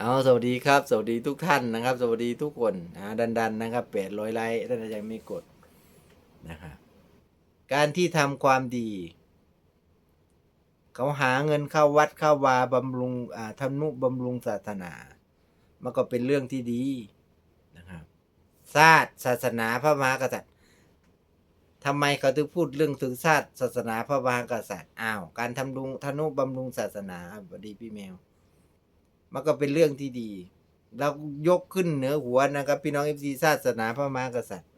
เอาสวัสดีครับ สวัสดีทุกท่านนะครับ สวัสดีทุกคนอ่าดันๆนะครับแปดร้อยไลค์ท่านยังไม่กดนะครับการที่ทำความดี เขาหาเงินเข้าวัดเข้าวาบำรุงอ่าทำนุบำรุงศาสนา มันก็เป็นเรื่องที่ดีนะครับชาติศาสนาพระมหากษัตริย์ทำไมเขาถึงพูดเรื่องถึงชาติศาสนาพระมหากษัตริย์อ้าวการทำรุงทนุบำรุงศาสนาสวัสดีพี่แมว มันก็เป็นเรื่องที่ดี เรายกขึ้นเหนือหัวนะครับ พี่น้องเอฟซีศาสนาพระมหากษัตริย์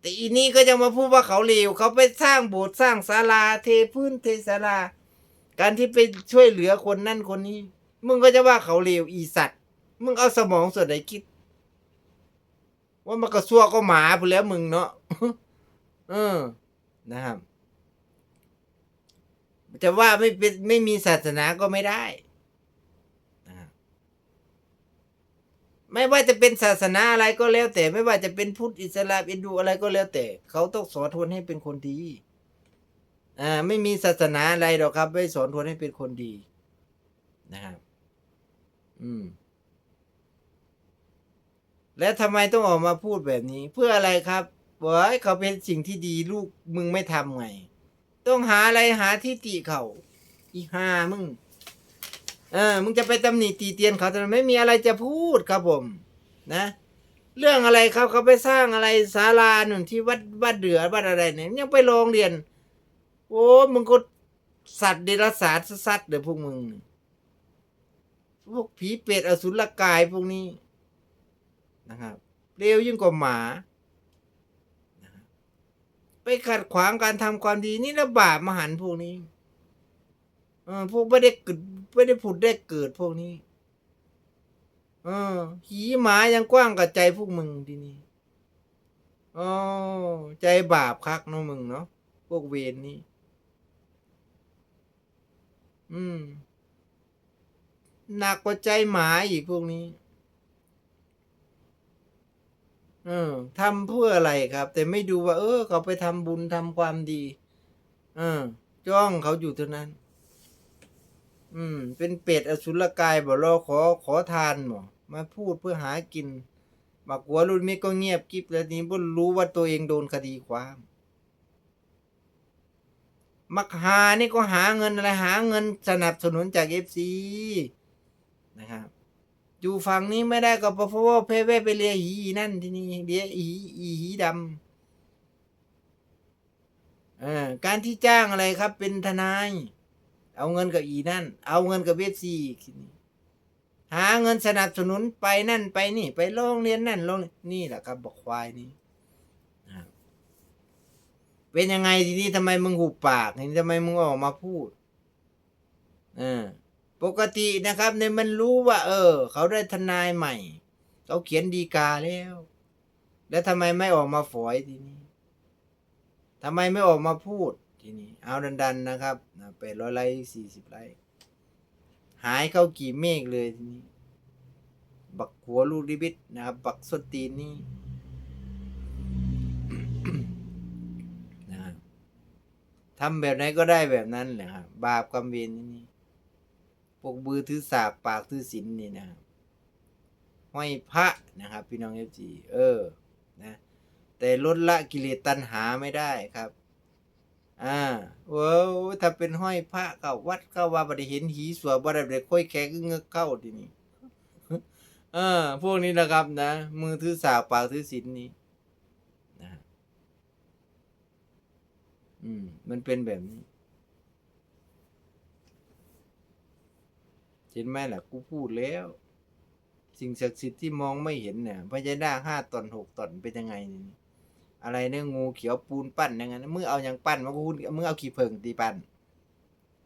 แต่อีนี้ก็ยังมาพูดว่าเขาเลวเขาไปสร้างโบสถ์สร้างศาลาเทพื้นเทศาลา การที่ไปช่วยเหลือคนนั่นคนนี้ มึงก็จะว่าเขาเลวอีสัตว์มึงเอาสมองส่วนไหนคิด ว่ามันก็ซัวก็หมาไปแล้วมึงเนาะเออนะครับจะว่าไม่เป็นไม่มีศาสนาก็ไม่ได้นะครับ ไม่ว่าจะเป็นศาสนาอะไรก็แล้วแต่ ไม่ว่าจะเป็นพุทธอิสลามอินดูอะไรก็แล้วแต่ เขาต้องสอนทวนให้เป็นคนดีอ่าไม่มีศาสนาอะไรหรอกครับ ไม่สอนทวนให้เป็นคนดีนะครับอืม แล้วทำไมต้องออกมาพูดแบบนี้ เพื่ออะไรครับบอกให้เขาเป็นสิ่งที่ดีลูกมึงไม่ทำไง ต้องหาอะไรหาที่ติเขาอีห่ามึง เออมึงจะไปตำหนิตีเตียนเขาแต่ไม่มีอะไรจะพูดครับผม นะ เรื่องอะไรครับเขาไปสร้างอะไรศาลาหนุนที่วัดวัดเดือวัดอะไรเนี่ยยังไปโรงเรียน โอ้มึงก็สัตว์เดรัจฉานสัสๆเดี๋ยวพวกมึงพวกผีเปรตอสุรกายพวกนี้นะครับเร็วยิ่งกว่าหมา ไปขัดขวางการทำความดีนี่ระบาปมหันพวกนี้ เออ พวกไม่ได้เกิดไม่ได้ผุดได้เกิดพวกนี้ เออหีหมายังกว้างกับใจพวกมึงทีนี้อ๋อใจบาปคักเนาะมึงเนาะพวกเวรนี้อืมหนักกว่าใจหมาอีกพวกนี้ เออทำเพื่ออะไรครับ แต่ไม่ดูว่า เออ เขาไปทำบุญทำความดี เออ จ้องเขาอยู่เท่านั้น อืม เป็นเป็ดอสุรกายบอกเราขอขอทานหมอมาพูดเพื่อหากินบักหัวรุ่นนี้ก็เงียบกิบแล้วนี้บ่รู้ว่าตัวเองโดนคดีความ มักหานี่ก็หาเงินอะไรหาเงินสนับสนุนจากเอฟซีนะครับอยู่ฝั่งนี้ไม่ได้ก็เพราะว่าเพเวไปเลียหีนั่นที่นี่เลียอีอีหีดำอ่าการที่จ้างอะไรครับเป็นทนาย เอาเงินกับอีนั่น เอาเงินกับเอฟซีหาเงินสนับสนุนไปนั่นไปนี่ ไปโรงเรียนนั่นโรงนี่แหละครับบอกควายนี่เป็นยังไงทีนี้ทำไมมึงหุบปากทีนี้ทำไมมึงออกมาพูดออปกตินะครับในมันรู้ว่า เออ เขาได้ทนายใหม่ เขาเขียนดีกาแล้ว แล้วทำไมไม่ออกมาฝอยทีนี้ทำไมไม่ออกมาพูด ทีนี้เอาดัน ๆ นะครับแปดร้อยไลค์สี่สิบไลค์หายเข้ากี่เมฆเลยทีนี้ บักหัวลูกดิบิตนะครับ บักสนตีนนี่นะครับทำแบบไหนก็ได้แบบนั้นแหละครับบาปกรรมเวรนี่พวกบือถือสาปากถือศีลนี่นะครับห้อยพระนะครับ พี่น้องเอฟจีเออนะแต่ลดละกิเลสตัณหาไม่ได้ครับ อ่าเว้าถ้าเป็นห้อยพระเข้าวัดเข้าว่าบ่ได้เห็นหีสวบ่ได้ได้ค่อยแขกเงือกเข้าทีนี้เออพวกนี้นะครับนะ มือถือสากปากถือศีลนี่นะอืม มันเป็นแบบนี้เห็นไหมล่ะ กูพูดแล้ว สิ่งศักดิ์สิทธิ์ที่มองไม่เห็นเนี่ยพญานาคห้าตนหกตนเป็นยังไงนี่ อะไรเนี่ยงูเขียวปูนปั้นยังไงมึงเอาอย่างปั้นมากูมึงเอาขี้เพิงตีปั้น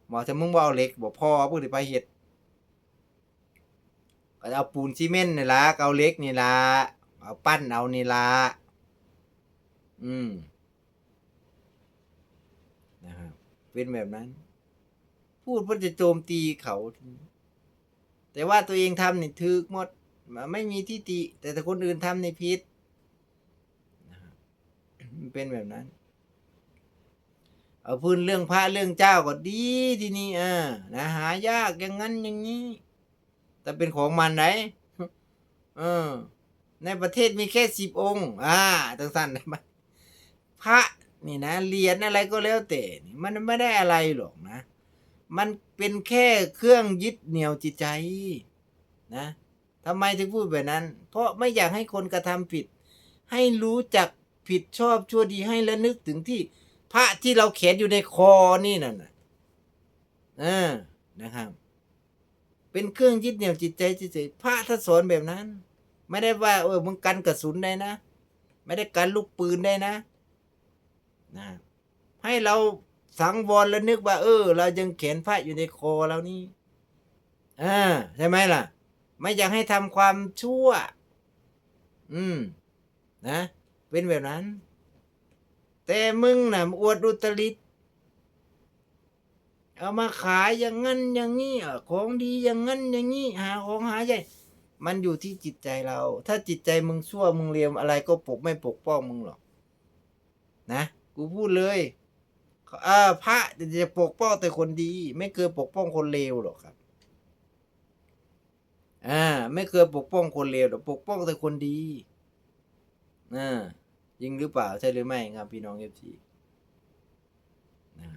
หมอจะมึงว่เอาเหล็กบอกพ่อพูดไปเห็ดก็เอาปูนซีเมนต์นี่ละเอาเหล็กนี่ละเอาปั้นเอานี่ละอืมนะครับเป็นแบบนั้น พูดเพื่อจะโจมตีเขา แต่ว่าตัวเองทำนี่ถึกหมดไม่มีที่ติ แต่ถ้าคนอื่นทำในพิษ มันเป็นแบบนั้น เอาพูดเรื่องพระเรื่องเจ้าก็ดีทีนี้อ่านะหายากอย่างนั้นอย่างนี้ แต่เป็นของมันไหนเออ ในประเทศมีแค่สิบองค์ อ่าตังสั้นได้ไหมพระนี่นะเหรียญอะไรก็แล้วแต่มันไม่ได้อะไรหรอกนะ มันเป็นแค่เครื่องยึดเหนี่ยวจิตใจ นะทำไมถึงพูดแบบนั้น เพราะไม่อยากให้คนกระทำผิด ให้รู้จัก ผิดชอบชั่วดีให้และนึกถึงที่ พระที่เราเขียนอยู่ในคอนี่นั่นน่ะเออนะครับ เป็นเครื่องยึดเหนี่ยวจิตใจเฉยๆพระถ้าสอนแบบนั้น ไม่ได้ว่า เออมึงกันกระสุนได้นะ ไม่ได้กันลูกปืนได้นะนะให้เราสังวรและนึกว่า เออ เรายังเขียนพระอยู่ในคอเรานี่อ่าใช่ไหมล่ะ ไม่อยากให้ทำความชั่ว อืม นะ เป็นแบบนั้น แต่มึงน่ะอวดอุตริตเอามาขายอย่างงั้นอย่างนี้ของดีอย่างงั้นอย่างนี้หาของหาใหญ่มันอยู่ที่จิตใจเรา ถ้าจิตใจมึงชั่วมึงเลียมอะไรก็ปกไม่ปกป้องมึงหรอก นะ กูพูดเลยเอ่าพระจะปกป้องแต่คนดี ไม่เคยปกป้องคนเลวหรอกครับ อ่า ไม่เคยปกป้องคนเลวหรอกปกป้องแต่คนดีอ่า จริงหรือเปล่าใช่หรือไม่ครับ พี่น้องเอฟซีนะ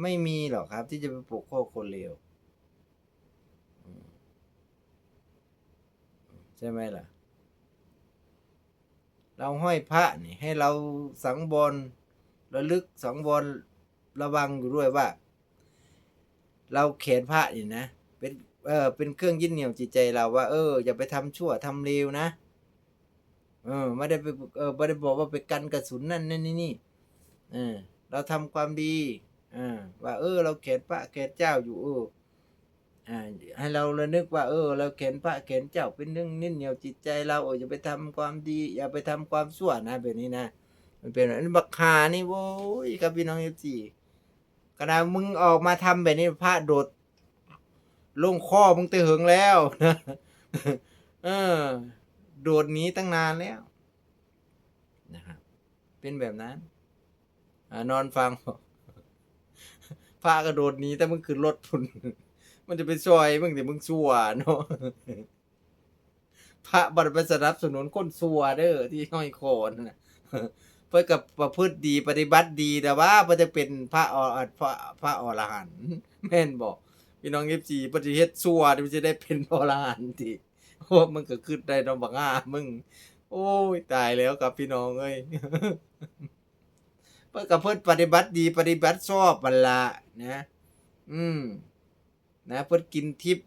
ไม่มีหรอกครับที่จะไปปกป้อคนเลวใช่ไหมล่ะ เราห้อยพระนี่ให้เราสังบนระลึกสังบนระวังอยู่ด้วยว่า เราเขียนพระนี่นะ เป็นเออเป็นเครื่องยึดเหนี่ยวจิตใจเราว่า เอออย่าไปทำชั่วทำเลวนะ เออไม่ได้ไปเออไม่ได้บอกว่าไปกันกระสุนนั่นนั่นนี่นี่เออเราทำความดีอ่าว่าเออ เราเขียนพระเขียนเจ้าอยู่เอออ่าให้เราระนึกว่า เออ เราเขียนพระเขียนเจ้าเป็นเรื่องนิ่เหนียวจิตใจเราอออย่าไปทำความดี อย่าไปทำความชั่วนะแบบนี้นะมันเป็นอันบักคานี่โว้ยครับพี่น้องเอฟซีขณะมึงออกมาทำแบบนี้พระโดดลงข้อมึงเตะหึงแล้วนะเออ โดดหนีตั้งนานแล้วนะครับเป็นแบบนั้นอนอนฟังพระกระโดดหนีแต่มึงขึ้นรถพุ่นมันจะไปซอยมึงแต่มึงซัวเนาะพระบัตรไปสนับสนุนคนซัวเด้อที่ห้อยโคนนะเพื่อกับประพฤติดีปฏิบัติดีแต่ว่าเพื่อจะเป็นพระอรพระพระอรหันต์แม่นบอกพี่น้องเอฟซีปฏิเฮ็ดซัวที่จะได้เป็นอรหันต์ที่ โอ้มึงก็ขึ้นได้เนองบังอามึง โอ้ยตายแล้วครับพี่น้องเอ้ยเพื่อกับเพื่อปฏิบัติดีปฏิบัติชอบบันละนะ อืม นะเพื่อกินทิพย์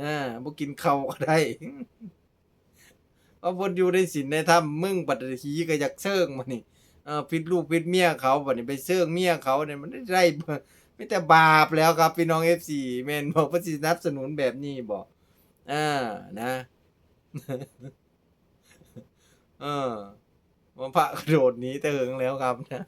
อ่าบ่กินเขาก็ได้เพราะเพิ่นอยู่ในศีลในธรรมมึงปัตตหีก็อยากเชิงมานี่เอ่าพิดลูกพิดเมียเขาบัดนี้ไปเชิงเมียเขาเนี่ยมันได้บ่ไม่แต่บาปแล้วครับพี่น้อง FC แมนบอกว่าสินับสนุนแบบนี้บอ่ อ่านะเออว่าพระกระโดดหนีแต่เหิงแล้วครับนะ